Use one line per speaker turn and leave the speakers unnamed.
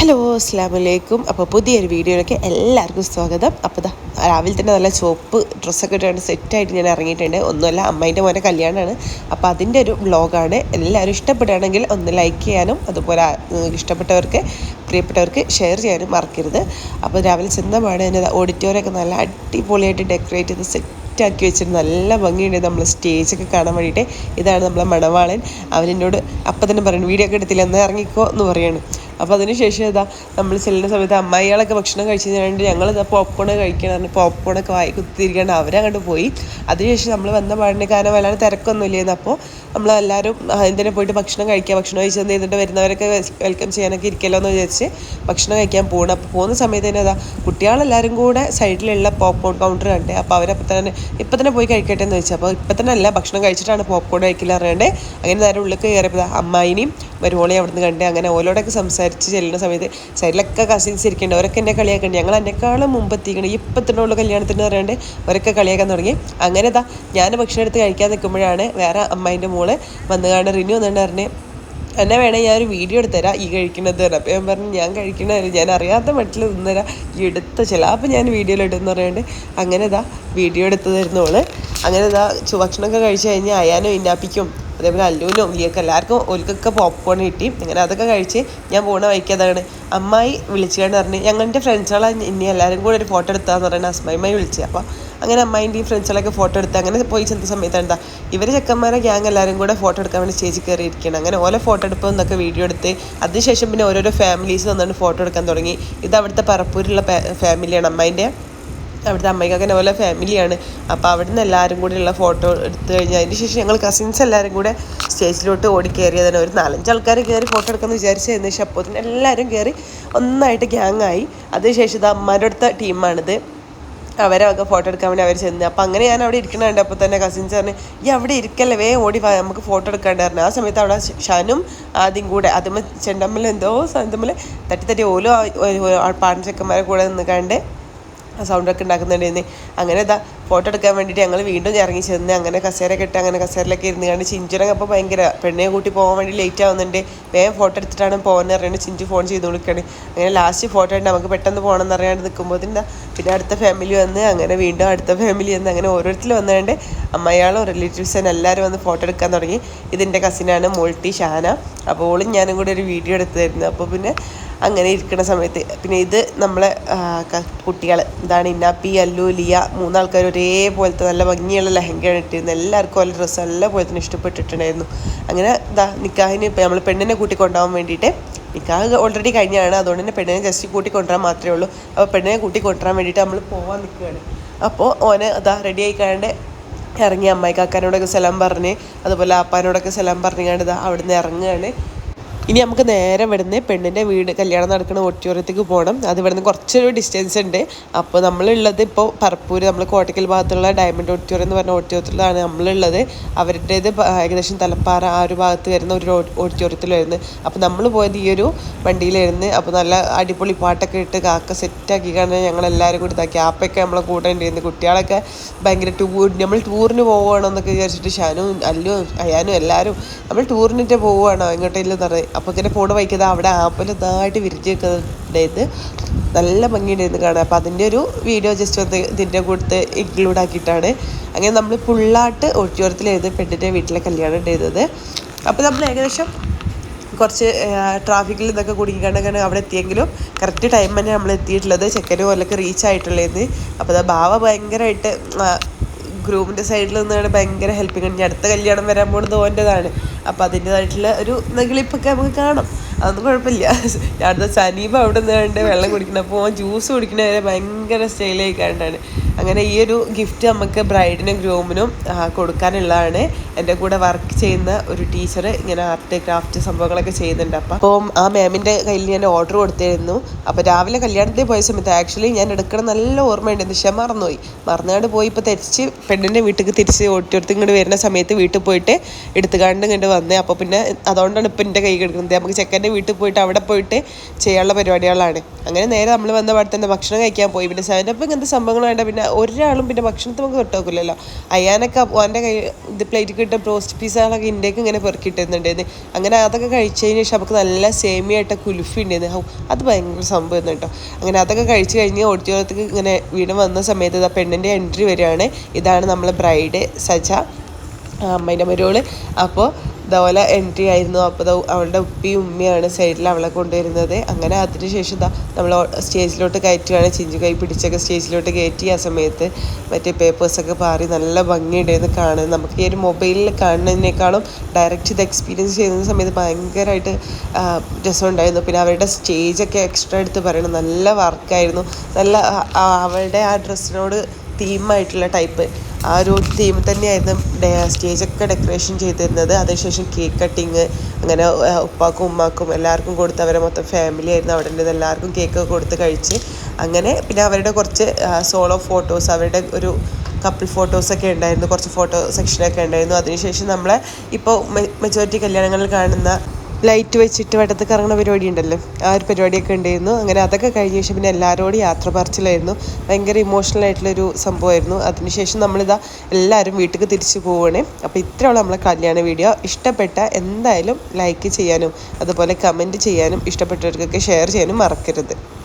Hello അസ്സാം വലൈക്കും അപ്പോൾ പുതിയൊരു വീഡിയോയിലേക്ക് എല്ലാവർക്കും സ്വാഗതം. അപ്പോൾ ഇതാ രാവിലെ തന്നെ നല്ല ചുവപ്പ് ഡ്രസ്സൊക്കെ ഇട്ടാണ് സെറ്റായിട്ട് ഞാൻ ഇറങ്ങിയിട്ടുണ്ട്. ഒന്നുമല്ല അമ്മേന്റെ മോനെ കല്യാണമാണ്. അപ്പോൾ അതിന്റെ ഒരു വ്ളോഗാണ്. എല്ലാവരും ഇഷ്ടപ്പെടുകയാണെങ്കിൽ ഒന്ന് ലൈക്ക് ചെയ്യാനും അതുപോലെ ഇഷ്ടപ്പെട്ടവർക്ക് പ്രിയപ്പെട്ടവർക്ക് ഷെയർ ചെയ്യാനും മറക്കരുത്. അപ്പോൾ രാവിലെ എന്റെ തന്നെ ഓഡിറ്റോറിയമൊക്കെ നല്ല അടിപൊളിയായിട്ട് ഡെക്കറേറ്റ് ചെയ്ത് സെറ്റ് സെറ്റാക്കി വെച്ചിട്ട് നല്ല ഭംഗിയുണ്ട് നമ്മൾ സ്റ്റേജൊക്കെ കാണാൻ വേണ്ടിയിട്ട്. ഇതാണ് നമ്മളെ മണവാളൻ. അവനെന്നോട് അപ്പം തന്നെ പറയുന്നു വീഡിയോ ഒക്കെ എടുത്തില്ല? എന്നാൽ ഇറങ്ങിക്കോ എന്ന് പറയാണ്. അപ്പോൾ അതിന് ശേഷം ഇതാ നമ്മൾ ചെല്ലുന്ന സമയത്ത് അമ്മായികളൊക്കെ ഭക്ഷണം കഴിച്ചു കഴിഞ്ഞാൽ ഞങ്ങൾ ഇതാ പോപ്കോൺ കഴിക്കണം പറഞ്ഞ് പോപ്കോണൊക്കെ വായി കുത്തിയിരിക്കാണ്ട് അവരങ്ങോട്ട് പോയി. അതിനുശേഷം നമ്മൾ വന്ന പാടിന് കാരണം വല്ലാതെ തിരക്കൊന്നും ഇല്ലായിരുന്നു. അപ്പോൾ നമ്മൾ എല്ലാവരും അതിന്റെ പോയിട്ട് ഭക്ഷണം കഴിക്കുക ഭക്ഷണം കഴിച്ച് എന്ത് ചെയ്തിട്ട് വരുന്നവരൊക്കെ വെൽക്കം ചെയ്യാനൊക്കെ ഇരിക്കല്ലോ എന്ന് വിചാരിച്ച് ഭക്ഷണം കഴിക്കാൻ പോകണം അപ്പോൾ പോകുന്ന സമയത്ത് തന്നെ അതാ കുട്ടികളെല്ലാവരും കൂടെ സൈഡിലുള്ള പോപ്കോൺ കൗണ്ടർ കണ്ടേ. അപ്പോൾ അവരപ്പം തന്നെ ഇപ്പം തന്നെ പോയി കഴിക്കട്ടെ എന്ന് വെച്ചാൽ അപ്പോൾ ഇപ്പം തന്നെ അല്ല ഭക്ഷണം കഴിച്ചിട്ടാണ് പോപ്കോൺ കഴിക്കില്ല അറിയണ്ടേ അങ്ങനെ നേരെ ഉള്ളിൽ കയറിയപ്പോൾ അമ്മായിനെയും വരുവോളെ അവിടെ കണ്ടേ. അങ്ങനെ ഓലോടൊക്കെ സംസാരിച്ച് ചെല്ലുന്ന സമയത്ത് സൈഡിലൊക്കെ കസിൻസ് ഇരിക്കുന്നുണ്ട് അവരൊക്കെ എന്നെ കളിയാക്കുന്നുണ്ട് ഞങ്ങൾ എന്നെക്കാളും മുമ്പ് എത്തിക്കണം. ഇപ്പം തന്നെ ഉള്ള കല്യാണത്തിന് പറയാണ്ട് അവരൊക്കെ കളിയാക്കാൻ തുടങ്ങി. അങ്ങനെ ഇതാ ഞാൻ ഭക്ഷണം എടുത്ത് കഴിക്കാൻ നിൽക്കുമ്പോഴാണ് വേറെ അമ്മായിന്റെ മോൾ വന്നു കാണാൻ റിനു വന്നിട്ട് പറഞ്ഞ് എന്നെ വേണേൽ ഞാനൊരു വീഡിയോ എടുത്തുതരാം ഈ കഴിക്കുന്നത് തരാം അപ്പോൾ ഞാൻ പറഞ്ഞു ഞാൻ കഴിക്കണമല്ലോ ഞാൻ അറിയാത്ത മട്ടിൽ നിന്നരാ ഈ എടുത്ത ചില അപ്പോൾ ഞാൻ വീഡിയോയിൽ ഇടുമെന്ന് പറയാണ്ട് അങ്ങനെ ഇതാ വീഡിയോ എടുത്ത് തരുന്നോൾ അങ്ങനെ ഇതാ ഭക്ഷണമൊക്കെ കഴിച്ച് കഴിഞ്ഞാൽ അയാനും ഇന്നാപ്പിക്കും അതേപോലെ അല്ലുവിനും ഉള്ളിയൊക്കെ എല്ലാവർക്കും ഒലിക്കൊക്കെ പോപ്കോൺ കിട്ടി. ഇങ്ങനെ അതൊക്കെ കഴിച്ച് ഞാൻ പോണ വഴിക്കതാണ് അമ്മായി വിളിച്ചുകൊണ്ട് പറഞ്ഞു ഞങ്ങളുടെ ഫ്രണ്ട്സുകളെ ഇനി എല്ലാവരും കൂടെ ഒരു ഫോട്ടോ എടുത്താന്ന് പറയുന്നത് അസ്മയമായി വിളിച്ച്. അപ്പോൾ അങ്ങനെ അമ്മായിന്റെയും ഫ്രണ്ട്സുകളൊക്കെ ഫോട്ടോ എടുത്ത് അങ്ങനെ പോയി ചെന്ന സമയത്താണ് എന്താ ഇവർ ചെക്കന്മാരെ ഗ്യാങ് എല്ലാവരും കൂടെ ഫോട്ടോ എടുക്കാൻ വേണ്ടി സ്റ്റേജിൽ കയറി ഇരിക്കുകയാണ് അങ്ങനെ ഓരോ ഫോട്ടോ എടുപ്പ് എന്നൊക്കെ വീഡിയോ എടുത്ത് അതിനുശേഷം പിന്നെ ഓരോരോ ഫാമിലീസ് വന്നുകൊണ്ട് ഫോട്ടോ എടുക്കാൻ തുടങ്ങി. ഇത് അവിടുത്തെ പറപ്പൂരിലുള്ള ഫാമിലിയാണ് അമ്മായിന്റെ. അവിടുത്തെ അമ്മയ്ക്കൊക്കെ പോലെ ഫാമിലിയാണ് അപ്പോൾ അവിടുന്ന് എല്ലാവരും കൂടി ഉള്ള ഫോട്ടോ എടുത്തു കഴിഞ്ഞാൽ അതിന് ശേഷം ഞങ്ങൾ കസിൻസ് എല്ലാവരും കൂടെ സ്റ്റേജിലോട്ട് ഓടി കയറിയത് തന്നെ ഒരു നാലഞ്ച് ആൾക്കാർ കയറി ഫോട്ടോ എടുക്കാമെന്ന് വിചാരിച്ചതിന് ശേഷം അപ്പോൾ തന്നെ എല്ലാവരും കയറി ഒന്നായിട്ട് ഗ്യാങ് ആയി. അതിനുശേഷം ഇത് അമ്മാരുടെ അടുത്ത ടീമാണിത് അവരെ ഒക്കെ ഫോട്ടോ എടുക്കാൻ വേണ്ടി അവർ ചെന്ന്. അപ്പോൾ അങ്ങനെ ഞാൻ അവിടെ ഇരിക്കണുണ്ട് അപ്പോൾ തന്നെ കസിൻസ് പറഞ്ഞു ഈ അവിടെ ഇരിക്കല്ലേ വേ ഓടി നമുക്ക് ഫോട്ടോ എടുക്കാണ്ടായിരുന്നു ആ സമയത്ത് അവിടെ ഷാനും ആദ്യം കൂടെ അതുമ്പോൾ ചെണ്ടമ്മൽ എന്തോ തമ്മിൽ തട്ടി തട്ടി ഓരോ പാടൻ ചെക്കന്മാരെ കൂടെ നിന്നുകാണ്ട് ആ സൗണ്ടൊക്കെ ഉണ്ടാക്കുന്നുണ്ടായിരുന്നു അങ്ങനെ ഇതാ ഫോട്ടോ എടുക്കാൻ വേണ്ടിയിട്ട് ഞങ്ങൾ വീണ്ടും ഇറങ്ങി ചെന്ന് അങ്ങനെ കസേരയൊക്കെ ഇട്ട് അങ്ങനെ കസേരയിലൊക്കെ ഇരുന്ന് കണ്ട് ചിഞ്ചുരങ്ങ് അപ്പോൾ ഭയങ്കര പെണ്ണെ കൂട്ടി പോകാൻ വേണ്ടി ലേറ്റ് ആവുന്നുണ്ട്. വേഗം ഫോട്ടോ എടുത്തിട്ടാണ് പോകുന്നത് അറിയാണ്ട് ചിഞ്ചു ഫോൺ ചെയ്ത് വിളിക്കുകയാണ് അങ്ങനെ ലാസ്റ്റ് ഫോട്ടോ ഉണ്ട് നമുക്ക് പെട്ടെന്ന് പോകണം എന്ന് അറിയാണ്ട് നിൽക്കുമ്പോൾ പിന്നെ അടുത്ത ഫാമിലി വന്ന് അങ്ങനെ വീണ്ടും അടുത്ത ഫാമിലി വന്ന് അങ്ങനെ ഓരോരുത്തർ വന്നുകൊണ്ട് അമ്മയാളും റിലേറ്റീവ്സും എല്ലാവരും വന്ന് ഫോട്ടോ എടുക്കാൻ തുടങ്ങി. ഇതിന്റെ കസിനാണ് മോൾട്ടി ഷാന. അപ്പോൾ ഓളും ഞാനും കൂടി ഒരു വീഡിയോ എടുത്തായിരുന്നു അപ്പോൾ പിന്നെ അങ്ങനെ ഇരിക്കുന്ന സമയത്ത്. പിന്നെ ഇത് നമ്മളെ കുട്ടികൾ ഇതാണ് ഇന്നാപ്പി അല്ലു ലിയ മൂന്നാൾക്കാർ ഒരേപോലത്തെ നല്ല ഭംഗിയുള്ള ലഹങ്കയാണ് ഇട്ടിരുന്നത്. എല്ലാവർക്കും ഓരോ ഡ്രസ്സ് നല്ല പോലെ തന്നെ ഇഷ്ടപ്പെട്ടിട്ടുണ്ടായിരുന്നു. അങ്ങനെ ഇതാ നിക്കാഹിന് ഇപ്പം നമ്മൾ പെണ്ണിനെ കൂട്ടി കൊണ്ടുപോകാൻ വേണ്ടിയിട്ട് നിക്കാഹ് ഓൾറെഡി കഴിഞ്ഞാണ്. അതുകൊണ്ട് തന്നെ പെണ്ണിനെ ജസ്റ്റ് കൂട്ടി കൊണ്ടുവരാൻ മാത്രമേ ഉള്ളൂ. അപ്പോൾ പെണ്ണിനെ കൂട്ടി കൊണ്ടുവരാൻ വേണ്ടിയിട്ട് നമ്മൾ പോകാൻ നിൽക്കുകയാണ് അപ്പോൾ ഓന് അതാ റെഡി ആയിക്കാണ്ട് ഇറങ്ങി അമ്മായി കാക്കാനോടൊക്കെ സലാം പറഞ്ഞ് അതുപോലെ ആപ്പാനോടൊക്കെ സലാം പറഞ്ഞുകൊണ്ട് ഇതാ അവിടുന്ന് ഇറങ്ങുകയാണ് ഇനി നമുക്ക് നേരെ ഇവിടുന്ന് പെണ്ണിന്റെ വീട് കല്യാണം നടക്കുന്ന ഓഡിറ്റോറിയത്തേക്ക് പോകണം അത് ഇവിടുന്ന് കുറച്ചൊരു ഡിസ്റ്റൻസ് ഉണ്ട്. അപ്പോൾ നമ്മളുള്ളത് ഇപ്പോൾ പറപ്പൂർ നമ്മൾ കോട്ടക്കൽ ഭാഗത്തുള്ള ഡയമണ്ട് ഓഡിറ്റോറിയം എന്ന് പറഞ്ഞ ഓഡിറ്റോറിയത്തിലാണ് നമ്മളുള്ളത്. അവരുടേത് ഏകദേശം തലപ്പാറ ആ ഒരു ഭാഗത്ത് വരുന്ന ഒരു ഓഡിറ്റോറിയത്തിലായിരുന്നു അപ്പോൾ നമ്മൾ പോയത് ഈ ഒരു വണ്ടിയിലായിരുന്നു. അപ്പോൾ നല്ല അടിപൊളി പാട്ടൊക്കെ ഇട്ട് കാക്ക സെറ്റാക്കി കാരണം ഞങ്ങൾ എല്ലാവരും കൂടി ഇതാക്കി. ആപ്പൊക്കെ നമ്മളെ കൂടെ ഉണ്ടായിരുന്നു. കുട്ടികളൊക്കെ ഭയങ്കര ടൂർ നമ്മൾ ടൂറിന് പോവുകയാണെന്നൊക്കെ വിചാരിച്ചിട്ട് ഷാനും അല്ലു അയാനും എല്ലാവരും നമ്മൾ ടൂറിനിട്ട് പോവുകയാണോ? എങ്ങോട്ടെങ്കിലും തറ അപ്പോൾ ഇങ്ങനെ പോണ വൈക്കത് അവിടെ ആപ്പിൽ ഇതായിട്ട് വിരിച്ച് വെക്കുന്നുണ്ടായിരുന്നു നല്ല ഭംഗിയുണ്ടായിരുന്നു കാണാൻ. അപ്പോൾ അതിന്റെ ഒരു വീഡിയോ ജസ്റ്റ് ഒന്ന് ഇതിന്റെ കൂട്ടത്ത് ഇൻക്ലൂഡ് ആക്കിയിട്ടാണ്. അങ്ങനെ നമ്മൾ ഫുള്ളായിട്ട് ഓഡിറ്റോറിയത്തിലായിരുന്നു പെണ്ണിന്റെ വീട്ടിലെ കല്യാണം ഉണ്ടായിരുന്നത്. അപ്പോൾ നമ്മൾ ഏകദേശം കുറച്ച് ട്രാഫിക്കിൽ നിന്നൊക്കെ കുടുങ്ങിക്കാണ്ടൊക്കെയാണ് അവിടെ എത്തിയെങ്കിലും കറക്റ്റ് ടൈം തന്നെ നമ്മൾ എത്തിയിട്ടുള്ളത്. ചെക്കനും പോലൊക്കെ റീച്ച് ആയിട്ടുള്ളത്. അപ്പോൾ അത് ഭാവ ഭയങ്കരമായിട്ട് ഗ്രൂമിന്റെ സൈഡിൽ നിന്നാണ് ഭയങ്കര ഹെൽപ്പിങ് ഇനി അടുത്ത കല്യാണം വരാൻ പോകുന്നത് ഓന്റെതാണ് അപ്പോൾ അതിന്റെതായിട്ടുള്ള ഒരു നെഗളിപ്പൊക്കെ നമുക്ക് കാണാം. അതൊന്നും കുഴപ്പമില്ല. അടുത്ത സനീപ അവിടെ നിന്ന് കണ്ട് വെള്ളം കുടിക്കണം അപ്പോൾ ജ്യൂസ് കുടിക്കണ വരെ ഭയങ്കര സ്റ്റൈലായി കണ്ടാണ് അങ്ങനെ ഈ ഒരു ഗിഫ്റ്റ് നമുക്ക് ബ്രൈഡിനും ഗ്രൂമിനും കൊടുക്കാനുള്ളതാണ്. എന്റെ കൂടെ വർക്ക് ചെയ്യുന്ന ഒരു ടീച്ചർ ഇങ്ങനെ ആർട്ട് ക്രാഫ്റ്റ് സംഭവങ്ങളൊക്കെ ചെയ്യുന്നുണ്ട്. അപ്പം ആ മാമിന്റെ കയ്യിൽ ഞാൻ ഓർഡർ കൊടുത്തിരുന്നു. അപ്പോൾ രാവിലെ കല്യാണത്തിൽ പോയ സമയത്ത് ആക്ച്വലി ഞാൻ എടുക്കണം നല്ല ഓർമ്മയുണ്ട്. പക്ഷെ മറന്നുപോയി. മറന്നുകൊണ്ട് പോയി ഇപ്പോൾ തിരിച്ച് പെണ്ണിന്റെ വീട്ടിലേക്ക് തിരിച്ച് ഓട്ടിയെടുത്ത് ഇങ്ങോട്ട് വരുന്ന സമയത്ത് വീട്ടിൽ പോയിട്ട് എടുത്തുകാണ്ട് ഇങ്ങോട്ട് വന്നേ. അപ്പോൾ പിന്നെ അതുകൊണ്ടാണ് ഇപ്പം എന്റെ കൈ കിടക്കുന്നത്. നമുക്ക് ചെക്കന്റെ വീട്ടിൽ പോയിട്ട് അവിടെ പോയിട്ട് ചെയ്യാനുള്ള പരിപാടികളാണ്. അങ്ങനെ നേരെ നമ്മൾ വന്ന പാടെ തന്നെ ഭക്ഷണം കഴിക്കാൻ പോയി. പിന്നെ സെവനപ്പ് ഇങ്ങനത്തെ സംഭവങ്ങൾ വേണ്ട. പിന്നെ ഒരാളും പിന്നെ ഭക്ഷണത്തിൽ നമുക്ക് തൊട്ടുനോക്കില്ലല്ലോ അയ്യാനൊക്കെ അവന്റെ കൈ ഇത് പ്ലേറ്റ് കിട്ടും ബ്രോസ്റ്റ് പീസുകളൊക്കെ ഇന്റെക്ക് ഇങ്ങനെ പെറുക്കിയിട്ടുണ്ടായിരുന്നു അങ്ങനെ അതൊക്കെ കഴിച്ചതിന് ശേഷം നമുക്ക് നല്ല സേമിയായിട്ട് കുലുഫി ഉണ്ടായിരുന്നു അത് ഭയങ്കര സംഭവം കേട്ടോ. അങ്ങനെ അതൊക്കെ കഴിച്ച് കഴിഞ്ഞ് ഓഡിറ്റോറിയത്തേക്ക് ഇങ്ങനെ വീട് വന്ന സമയത്ത് ഇതാ പെണ്ണിന്റെ എൻട്രി വരികയാണ്. ഇതാണ് നമ്മളെ ബ്രൈഡ് സജ അമ്മേന്റെ മരുവൾ അപ്പോൾ ഇതേപോലെ എൻട്രി ആയിരുന്നു. അപ്പോൾ അവളുടെ ഉപ്പിയും ഉമ്മയാണ് സൈഡിൽ അവളെ കൊണ്ടുവരുന്നത്. അങ്ങനെ അതിനുശേഷം നമ്മൾ സ്റ്റേജിലോട്ട് കയറ്റുകയാണ്. ചിഞ്ചു കൈ പിടിച്ചൊക്കെ സ്റ്റേജിലോട്ട് കയറ്റി ആ സമയത്ത് മറ്റേ പേപ്പേഴ്സൊക്കെ പാറി നല്ല ഭംഗിയുണ്ടായിരുന്നു കാണാൻ. നമുക്ക് ഈ ഒരു മൊബൈലിൽ കാണുന്നതിനേക്കാളും ഡയറക്റ്റ് ഇത് എക്സ്പീരിയൻസ് ചെയ്യുന്ന സമയത്ത് ഭയങ്കരമായിട്ട് രസമുണ്ടായിരുന്നു. പിന്നെ അവരുടെ സ്റ്റേജൊക്കെ എക്സ്ട്രാ എടുത്ത് പറയണം. നല്ല വർക്കായിരുന്നു നല്ല അവളുടെ ആ ഡ്രസ്സിനോട് തീമായിട്ടുള്ള ടൈപ്പ് ആ ഒരു തീം തന്നെയായിരുന്നു സ്റ്റേജൊക്കെ ഡെക്കറേഷൻ ചെയ്തിരുന്നത്. അതിനുശേഷം കേക്ക് കട്ടിങ് അങ്ങനെ ഉപ്പാക്കും ഉമ്മാക്കും എല്ലാവർക്കും കൊടുത്ത് അവരെ മൊത്തം ഫാമിലി ആയിരുന്നു. അവിടെ ഉള്ളത് എല്ലാവർക്കും കേക്ക് കൊടുത്ത് കഴിച്ച്. അങ്ങനെ പിന്നെ അവരുടെ കുറച്ച് സോളോ ഫോട്ടോസ് അവരുടെ ഒരു കപ്പിൾ ഫോട്ടോസൊക്കെ ഉണ്ടായിരുന്നു. കുറച്ച് ഫോട്ടോ സെക്ഷനൊക്കെ ഉണ്ടായിരുന്നു. അതിനുശേഷം നമ്മളെ ഇപ്പോൾ മെജോറിറ്റി കല്യാണങ്ങളിൽ കാണുന്ന ലൈറ്റ് വെച്ചിട്ട് വട്ടത്ത് കറങ്ങുന്ന പരിപാടി ഉണ്ടല്ലോ. ആ ഒരു പരിപാടിയൊക്കെ ഉണ്ടായിരുന്നു. അങ്ങനെ അതൊക്കെ കഴിഞ്ഞ ശേഷം പിന്നെ എല്ലാവരോടും യാത്ര പറച്ചിലായിരുന്നു. ഭയങ്കര ഇമോഷണൽ ആയിട്ടുള്ളൊരു സംഭവമായിരുന്നു. അതിനുശേഷം നമ്മളിതാ എല്ലാവരും വീട്ടിൽ തിരിച്ചു പോവുകയാണ്. അപ്പോൾ ഇത്രയുള്ള നമ്മളെ കല്യാണ വീഡിയോ. ഇഷ്ടപ്പെട്ട എന്തായാലും ലൈക്ക് ചെയ്യാനും അതുപോലെ കമന്റ് ചെയ്യാനും ഇഷ്ടപ്പെട്ടവർക്കൊക്കെ ഷെയർ ചെയ്യാനും മറക്കരുത്.